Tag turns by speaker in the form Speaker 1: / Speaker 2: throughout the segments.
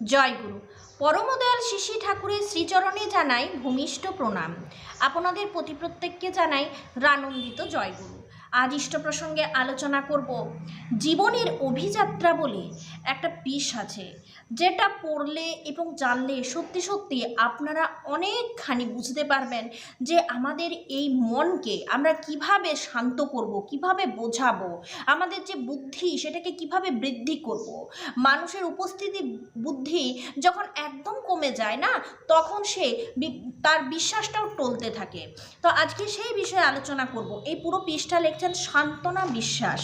Speaker 1: জয় গুরু। পরমদয়াল শিশি ঠাকুরের শ্রীচরণে জানাই ভূমিষ্ঠ প্রণাম। আপনাদের প্রতি প্রত্যেককে জানাই রানন্দিত জয়গুরু আজ ইষ্ট প্রসঙ্গে আলোচনা করব। জীবনের অভিযাত্রা বলে একটা পিস আছে, যেটা পড়লে এবং জানলে সত্যি সত্যি আপনারা অনেকখানি বুঝতে পারবেন যে আমাদের এই মনকে আমরা কীভাবে শান্ত করব, কীভাবে বোঝাবো, আমাদের যে বুদ্ধি সেটাকে কীভাবে বৃদ্ধি করব। মানুষের উপস্থিতি বুদ্ধি যখন একদম কমে যায় না, তখন সে তার বিশ্বাসটাও টলতে থাকে। তো আজকে সেই বিষয়ে আলোচনা করব। এই পুরো পিসটা পৃষ্ঠা লিখছেন সান্ত্বনা বিশ্বাস।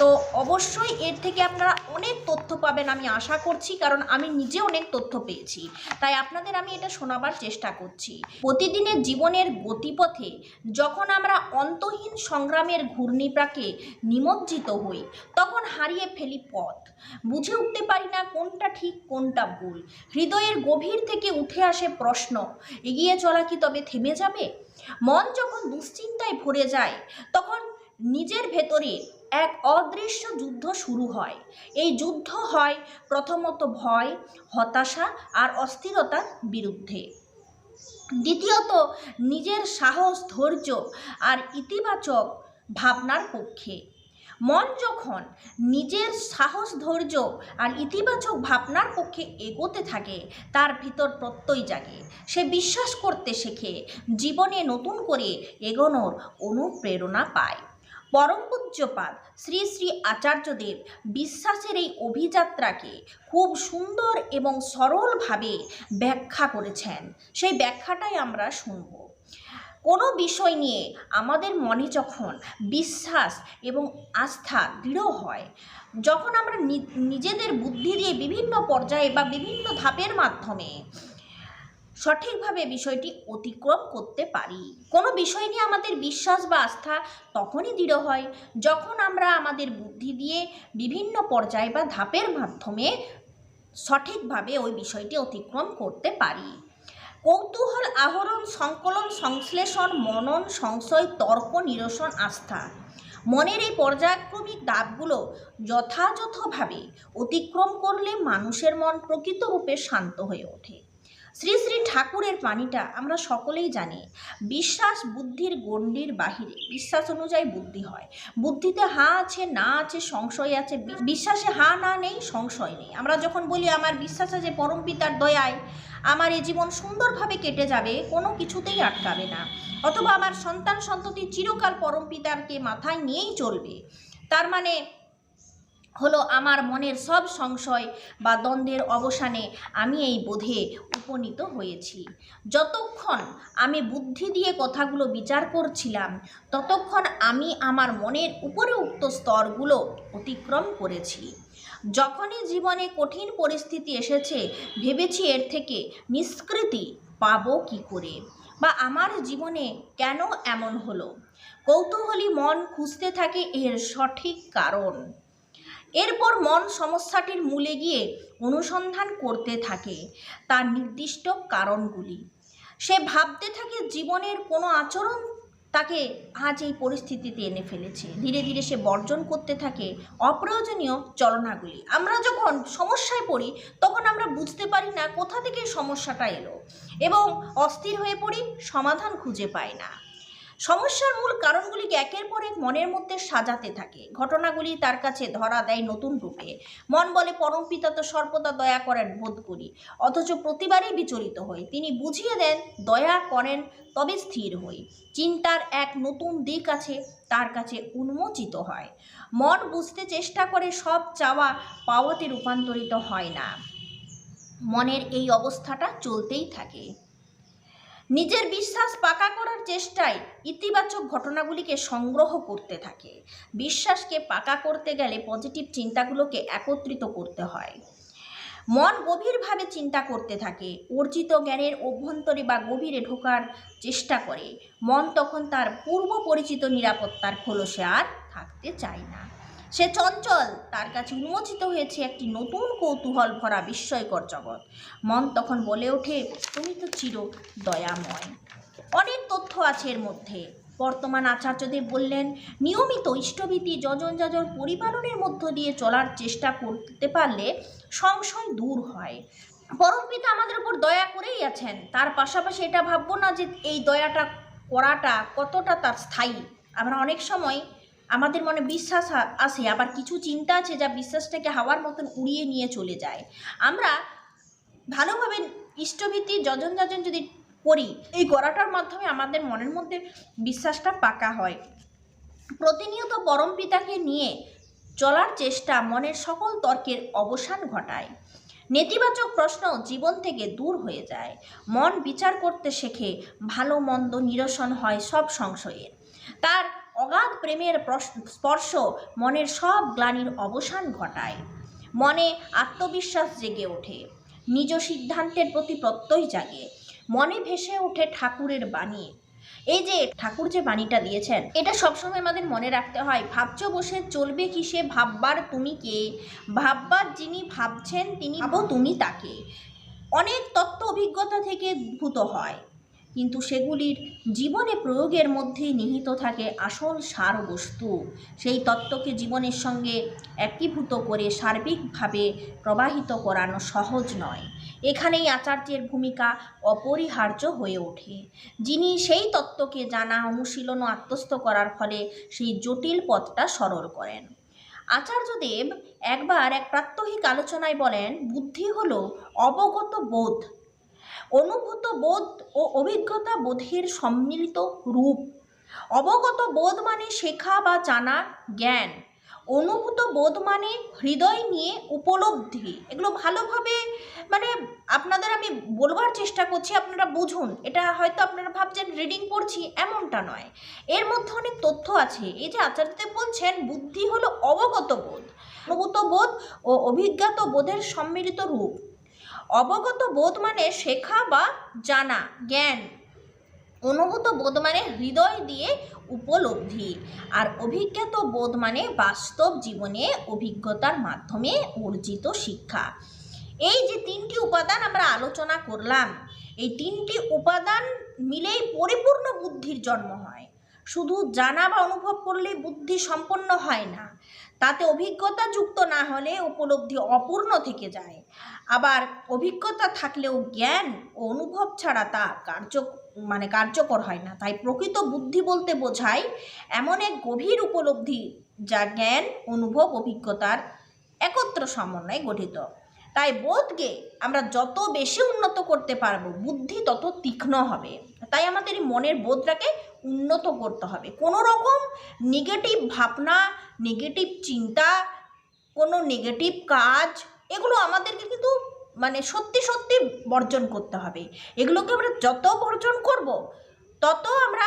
Speaker 1: তো অবশ্যই এর থেকে আপনারা অনেক তথ্য পাবেন আমি আশা করছি, কারণ আমি নিজে অনেক তথ্য পেয়েছি। তাই আপনাদের আমি এটা শোনাবার চেষ্টা করছি। প্রতিদিনের জীবনের গতিপথে যখন আমরা অন্তহীন সংগ্রামের ঘূর্ণিপাকে নিমজ্জিত হই, তখন হারিয়ে ফেলি পথ। বুঝে উঠতে পারি না কোনটা ঠিক, কোনটা ভুল। হৃদয়ের গভীর থেকে উঠে আসে প্রশ্ন, এগিয়ে চলা কি তবে থেমে যাবে? মন যখন দুশ্চিন্তায় ভরে যায়, তখন নিজের ভেতরে এক অদৃশ্য যুদ্ধ শুরু হয়। এই যুদ্ধ হয় প্রথমত ভয়, হতাশা আর অস্থিরতার বিরুদ্ধে। দ্বিতীয়ত, নিজের সাহস, ধৈর্য আর ইতিবাচক ভাবনার পক্ষে। মন যখন নিজের সাহস, ধৈর্য আর ইতিবাচক ভাবনার পক্ষে এগোতে থাকে, তার ভিতর প্রত্যয় জাগে। সে বিশ্বাস করতে শেখে, জীবনে নতুন করে এগোনোর অনুপ্রেরণা পায়। পরম পূজ্যপাদ শ্রী শ্রী আচার্যদেব বিশ্বাসের এই অভিযাত্রাকে খুব সুন্দর এবং সরলভাবে ব্যাখ্যা করেছেন। সেই ব্যাখ্যাটাই আমরা শুনব। কোনো বিষয় নিয়ে আমাদের মনে যখন বিশ্বাস এবং আস্থা দৃঢ় হয়, যখন আমরা নিজেদের বুদ্ধি দিয়ে বিভিন্ন পর্যায়ে বা বিভিন্ন ধাপের মাধ্যমে সঠিকভাবে বিষয়টি অতিক্রম করতে পারি। কোনো বিষয় নিয়ে আমাদের বিশ্বাস বা আস্থা তখনই দৃঢ় হয় যখন আমরা আমাদের বুদ্ধি দিয়ে বিভিন্ন পর্যায় বা ধাপের মাধ্যমে সঠিকভাবে ওই বিষয়টি অতিক্রম করতে পারি। কৌতূহল, আহরণ, সংকলন, সংশ্লেষণ, মনন, সংশয়, তর্ক, নিরসন, আস্থা মনের এই পর্যায়ক্রমিক ধাপগুলো যথাযথভাবে অতিক্রম করলে মানুষের মন প্রকৃতরূপে শান্ত হয়ে ওঠে। শ্রী শ্রী ঠাকুরের বাণীটা আমরা সকলেই জানি। বিশ্বাস বুদ্ধির গণ্ডির বাহিরে, বিশ্বাস অনুযায়ী বুদ্ধি হয়। বুদ্ধিতে হা আছে, না আছে, সংশয় আছে। বিশ্বাসে হা না নেই, সংশয় নেই। আমরা যখন বলি, আমার বিশ্বাস আছে, পরম পিতার দয়ায় আমার এই জীবন সুন্দরভাবে কেটে যাবে, কোনো কিছুতেই আটকাবে না। অথবা আমার সন্তান সন্ততি চিরকাল পরম পিতারকে মাথায় নিয়েই চলবে। তার মানে হলো আমার মনের সব সংশয় বা দ্বন্দ্বের অবসানে আমি এই বোধে উপনীত হয়েছি। যতক্ষণ আমি বুদ্ধি দিয়ে কথাগুলো বিচার করছিলাম, ততক্ষণ আমি আমার মনের উপরে উক্ত স্তরগুলো অতিক্রম করেছি। যখনই জীবনে কঠিন পরিস্থিতি এসেছে, ভেবেছি এর থেকে নিষ্কৃতি পাবো কি করে? বা আমার জীবনে কেন এমন হলো? কৌতূহলী মন খুঁজতে থাকে এর সঠিক কারণ। এরপর মন সমস্যাটির মূলে গিয়ে অনুসন্ধান করতে থাকে তার নির্দিষ্ট কারণগুলি। সে ভাবতে থাকে জীবনের কোনো আচরণ তাকে আজ এই পরিস্থিতিতে এনে ফেলেছে। ধীরে ধীরে সে বর্জন করতে থাকে অপ্রয়োজনীয় চলনাগুলি। আমরা যখন সমস্যায় পড়ি, তখন আমরা বুঝতে পারি না কোথা থেকে সমস্যাটা এলো এবং অস্থির হয়ে পড়ি, সমাধান খুঁজে পাই না। সমস্যার মূল কারণগুলিকে একের পর এক মনের মধ্যে সাজাতে থাকে। ঘটনাগুলি তার কাছে ধরা দেয় নতুন রূপে। মন বলে পরম পিতা তো সর্বদা দয়া করেন বোধ করি, অথচ প্রতিবারই বিচলিত হই। তিনি বুঝিয়ে দেন, দয়া করেন, তবে স্থির হই। চিন্তার এক নতুন দিক আছে, তার কাছে উন্মোচিত হয়। মন বুঝতে চেষ্টা করে, সব চাওয়া পাওয়াতে রূপান্তরিত হয় না। মনের এই অবস্থাটা চলতেই থাকে। নিজের বিশ্বাস পাকা করার চেষ্টায় ইতিবাচক ঘটনাগুলিকে সংগ্রহ করতে থাকে। বিশ্বাসকে পাকা করতে গেলে পজিটিভ চিন্তাগুলোকে একত্রিত করতে হয়। মন গভীরভাবে চিন্তা করতে থাকে, অর্জিত জ্ঞানের অভ্যন্তরে বা গভীরে ঢোকার চেষ্টা করে। মন তখন তার পূর্ব পরিচিত নিরাপত্তার খোলসে আর থাকতে চায় না। সে চঞ্চল। তার কাছে উন্মোচিত হয়েছে একটি নতুন কৌতূহল ভরা বিস্ময়কর জগৎ। মন তখন বলে ওঠে, তুমি তো চির দয়াময়। অনেক তথ্য আছে এর মধ্যে। বর্তমান আচার্যদেব বললেন, নিয়মিত ইষ্টভীতি, যজন যাজন পরিপালনের মধ্য দিয়ে চলার চেষ্টা করতে পারলে সংশয় দূর হয়। পরমপিতা আমাদের উপর দয়া করেই আছেন। তার পাশাপাশি এটা ভাববো না যে এই দয়াটা করাটা কতটা তার স্থায়ী। আমরা অনেক সময় আমাদের মনে বিশ্বাস আসে আবার কিছু চিন্তা আছে যা বিশ্বাসটাকে হাওয়ার মতন উড়িয়ে নিয়ে চলে যায়। আমরা ভালোভাবে ইষ্টভীতি, যজন যজন যদি করি, এই গড়াটার মাধ্যমে আমাদের মনের মধ্যে বিশ্বাসটা পাকা হয়। প্রতিনিয়ত পরম পিতাকে নিয়ে চলার চেষ্টা মনের সকল তর্কের অবসান ঘটায়। নেতিবাচক প্রশ্ন জীবন থেকে দূর হয়ে যায়। মন বিচার করতে শেখে, ভালো মন্দ নিরসন হয় সব সংশয়ের। তার অগাধ প্রেমের প্রশ- স্পর্শ মনের সব গ্লানির অবসান ঘটায়। মনে আত্মবিশ্বাস জেগে ওঠে। নিজ সিদ্ধান্তের প্রতি প্রত্যয় জাগে। মনে ভেসে ওঠে ঠাকুরের বাণী। এই যে ঠাকুর যে বাণীটা দিয়েছেন, এটা সবসময় আমাদের মনে রাখতে হয়, ভাবছ বসে চলবে কিসে, ভাববার তুমি কে? ভাববার যিনি ভাবছেন তিনি ভাবো তুমি তাকে। অনেক তত্ত্ব অভিজ্ঞতা থেকে উদ্ভূত হয়। কিন্তু সেগুলির জীবনে প্রয়োগের মধ্যে নিহিত থাকে আসল সার বস্তু সেই তত্ত্বকে জীবনের সঙ্গে একীভূত করে সার্বিকভাবে প্রবাহিত করানো সহজ নয়। এখানেই আচার্যের ভূমিকা অপরিহার্য হয়ে ওঠে। যিনি সেই তত্ত্বকে জানা, অনুশীলন ও আত্মস্থ করার ফলে সেই জটিল পথটা সরল করেন। আচার্যদেব একবার এক প্রাত্যহিক আলোচনায় বলেন, বুদ্ধি হলো অবগত বোধ। অনুভূত বোধ ও অভিজ্ঞতা বোধের সম্মিলিত রূপ। অবগত বোধ মানে শেখা বা জানা জ্ঞান। অনুভূত বোধ মানে হৃদয় নিয়ে উপলব্ধি। এগুলো ভালোভাবে মানে আপনাদের আমি বলবার চেষ্টা করছি, আপনারা বুঝুন। এটা হয়তো আপনারা ভাবছেন, রিডিং পড়ছি, এমনটা নয়। এর মধ্যে অনেক তথ্য আছে। এই যে আচার্যদেব বলছেন, বুদ্ধি হলো অবগত বোধ। অনুভূত বোধ ও অভিজ্ঞত বোধের সম্মিলিত রূপ। অবগত বোধ মানে শেখা বা জানা, জ্ঞান। অনুভূত বোধ মানে হৃদয় দিয়ে উপলব্ধি। আর অভিজ্ঞত বোধ মানে বাস্তব জীবনে অভিজ্ঞতার মাধ্যমে অর্জিত শিক্ষা। এই যে তিনটি উপাদান আমরা আলোচনা করলাম, এই তিনটি উপাদান মিলেই পরিপূর্ণ বুদ্ধির জন্ম হয়। শুধু জানা বা অনুভব করলেই বুদ্ধি সম্পন্ন হয় না। তাতে অভিজ্ঞতা যুক্ত না হলে উপলব্ধি অপূর্ণ থেকে যায়। আবার অভিজ্ঞতা থাকলেও জ্ঞান ও অনুভব ছাড়া তা কার্য মানে কার্যকর হয় না। তাই প্রকৃত বুদ্ধি বলতে বোঝায় এমন এক গভীর উপলব্ধি যা জ্ঞান, অনুভব, অভিজ্ঞতার একত্র সমন্বয়ে গঠিত। তাই বোধকে আমরা যত বেশি উন্নত করতে পারব, বুদ্ধি তত তীক্ষ্ণ হবে। তাই আমাদের মনের বোধটাকে উন্নত করতে হবে। কোনো রকম নেগেটিভ ভাবনা নেগেটিভ চিন্তা, কোনো নেগেটিভ কাজ, এগুলো আমাদেরকে কিন্তু মানে সত্যি সত্যি বর্জন করতে হবে। এগুলোকে আমরা যত বর্জন করব, তত আমরা,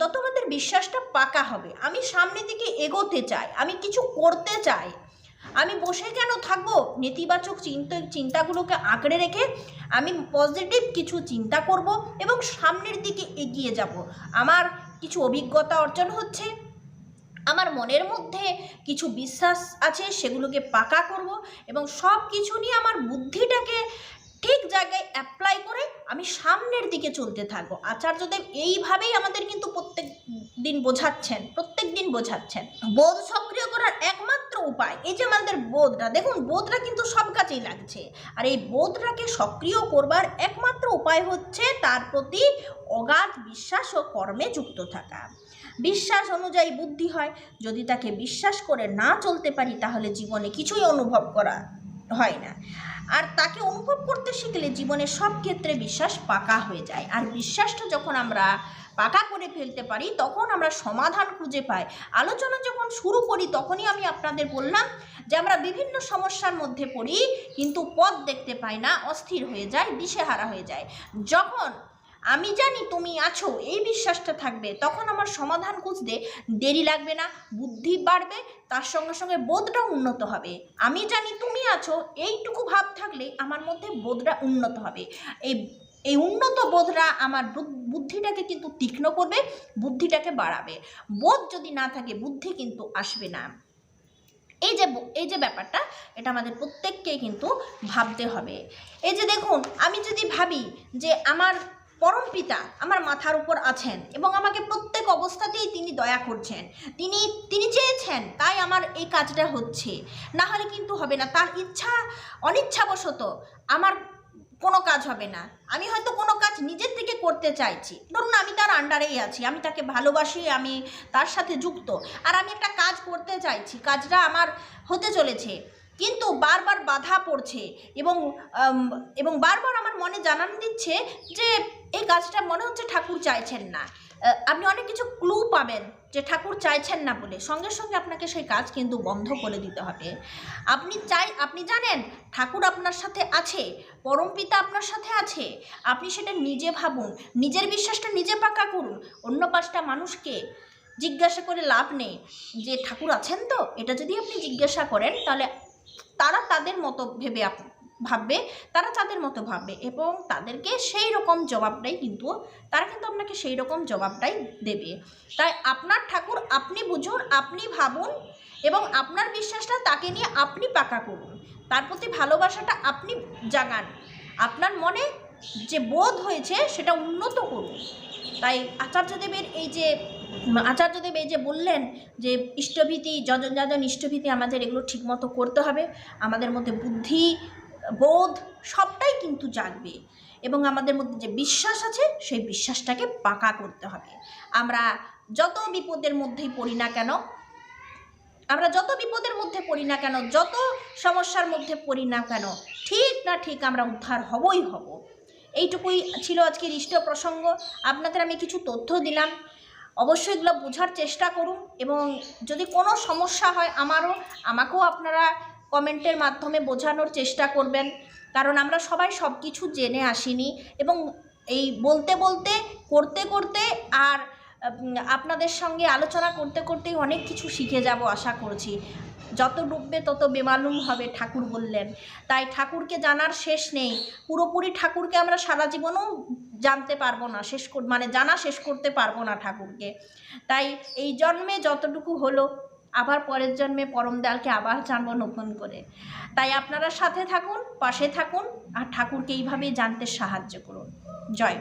Speaker 1: তত আমাদের বিশ্বাসটা পাকা হবে। আমি সামনের দিকে এগোতে চাই, আমি কিছু করতে চাই আমি বসে কেন থাকব? নেতিবাচক চিন্তা, চিন্তাগুলোকে আঁকড়ে রেখে আমি পজিটিভ কিছু চিন্তা করব এবং সামনের দিকে এগিয়ে যাব। আমার কিছু অভিজ্ঞতা অর্জন হচ্ছে। আমার মনের মধ্যে কিছু বিশ্বাস আছে, সেগুলোকে পাকা করব এবং সব কিছু নিয়ে আমার বুদ্ধিটাকে ঠিক জায়গায় অ্যাপ্লাই করে আমি সামনের দিকে চলতে থাকব। আচার্যদেব এইভাবেই আমাদের কিন্তু প্রত্যেক দিন বোঝাচ্ছেন প্রত্যেক দিন বোঝাচ্ছেন। বোধ সক্রিয় করার একমাত্র উপায় এই যে আমাদের বোধটা, দেখুন বোধটা কিন্তু সব কাজেই লাগছে। আর এই বোধটাকে সক্রিয় করবার একমাত্র উপায় হচ্ছে তার প্রতি অগাধ বিশ্বাস ও কর্মে যুক্ত থাকা। বিশ্বাস অনুযায়ী বুদ্ধি হয়। যদি তাকে বিশ্বাস করে না চলতে পারি তাহলে জীবনে কিছুই অনুভব করা হয় না। আর তাকে অনুভব করতে শিখলে জীবনের সব ক্ষেত্রে বিশ্বাস পাকা হয়ে যায়। আর বিশ্বাসটা যখন আমরা পাকা করে ফেলতে পারি, তখন আমরা সমাধান খুঁজে পাই। আলোচনা যখন শুরু করি, তখনই আমি আপনাদের বললাম যে আমরা বিভিন্ন সমস্যার মধ্যে পড়ি, কিন্তু পথ দেখতে পাই না, অস্থির হয়ে যায়, দিশেহারা হয়ে যায়। যখন আমি জানি তুমি আছো, এই বিশ্বাসটা থাকবে। তখন আমার সমাধান খুঁজতে দেরি লাগবে না, বুদ্ধি বাড়বে, তার সঙ্গে সঙ্গে বোধটা উন্নত হবে। আমি জানি তুমি আছো, এইটুকু ভাব থাকলে আমার মধ্যে বোধটা উন্নত হবে। এই এই উন্নত বোধরা আমার বুদ্ধিটাকে কিন্তু তীক্ষ্ণ করবে, বুদ্ধিটাকে বাড়াবে। বোধ যদি না থাকে, বুদ্ধি কিন্তু আসবে না। এই যে এই যে ব্যাপারটা, এটা আমাদের প্রত্যেককে কিন্তু ভাবতে হবে। এই যে দেখুন, আমি যদি ভাবি যে আমার পরম পিতা আমার মাথার উপর আছেন এবং আমাকে প্রত্যেক অবস্থাতেই তিনি দয়া করছেন। তিনি তিনি চেয়েছেন, তাই আমার এই কাজটা হচ্ছে। না হলে কিন্তু হবে না। তার ইচ্ছা অনিচ্ছাবশত আমার কোনো কাজ হবে না। আমি হয়তো কোনো কাজ নিজের থেকে করতে চাইছি। ধরুন আমি তার আন্ডারেই আছি। আমি তাকে ভালোবাসি, আমি তার সাথে যুক্ত। আর আমি একটা কাজ করতে চাইছি। কাজটা আমার হতে চলেছে। কিন্তু বারবার বাধা পড়ছে এবং এবং বারবার আমার মনে জানান দিচ্ছে যে এই কাজটা মনে হচ্ছে ঠাকুর চাইছেন না। আপনি অনেক কিছু ক্লু পাবেন যে ঠাকুর চাইছেন না বলে। সঙ্গে সঙ্গে আপনাকে সেই কাজ কিন্তু বন্ধ করে দিতে হবে। আপনি চাই, আপনি জানেন ঠাকুর আপনার সাথে আছে, পরম পিতা আপনার সাথে আছে। আপনি সেটা নিজে ভাবুন, নিজের বিশ্বাসটা নিজে পাকা করুন। অন্য পাঁচটা মানুষকে জিজ্ঞাসা করে লাভ নেই। যে ঠাকুর আছেন তো, এটা যদি আপনি জিজ্ঞাসা করেন তাহলে তারা তাদের মতো ভেবে ভাববে, তারা তাদের মতো ভাববে এবং তাদেরকে সেই রকম জবাবটাই কিন্তু, তারা কিন্তু আপনাকে সেই রকম জবাবটাই দেবে। তাই আপনার ঠাকুর আপনি বুঝুন, আপনি ভাবুন এবং আপনার বিশ্বাসটা তাকে নিয়ে আপনি পাকা করুন। তার প্রতি ভালোবাসাটা আপনি জাগান। আপনার মনে যে বোধ হয়েছে সেটা উন্নত করুন। তাই আচার্যদেবের এই যে আচার্যদেব এই যে বললেন যে ইষ্টভীতি, যজন যজন ইষ্টভীতি আমাদের এগুলো ঠিকমতো করতে হবে। আমাদের মধ্যে বুদ্ধি, বোধ সবটাই কিন্তু জাগবে। এবং আমাদের মধ্যে যে বিশ্বাস আছে, সেই বিশ্বাসটাকে পাকা করতে হবে। আমরা যত বিপদের মধ্যেই পড়ি না কেন, আমরা যত বিপদের মধ্যে পড়ি না কেন, যত সমস্যার মধ্যে পড়ি না কেন, ঠিক না ঠিক আমরা উদ্ধার হবই হব। এইটুকুই ছিল আজকের ইষ্ট প্রসঙ্গ। আপনাদের আমি কিছু তথ্য দিলাম। অবশ্যই এগুলো বোঝার চেষ্টা করুন এবং যদি কোনো সমস্যা হয় আমারও, আমাকেও আপনারা কমেন্টের মাধ্যমে বোঝানোর চেষ্টা করবেন। কারণ আমরা সবাই সব কিছু জেনে আসিনি এবং এই বলতে বলতে, করতে করতে আর আপনাদের সঙ্গে আলোচনা করতে করতেই অনেক কিছু শিখে যাব আশা করছি। যত ডুববে তত বেমালুম হবে, ঠাকুর বললেন। তাই ঠাকুরকে জানার শেষ নেই। পুরোপুরি ঠাকুরকে আমরা সারা জীবনও জানতে পারব না, শেষ মানে জানা শেষ করতে পারব না ঠাকুরকে। তাই এই জন্মে যতটুকু হলো, আবার পরের জন্মে পরম দয়ালকে আবার জানব নতুন করে। তাই আপনারা সাথে থাকুন, পাশে থাকুন, আর ঠাকুরকে এইভাবেই জানতে সাহায্য করুন। জয়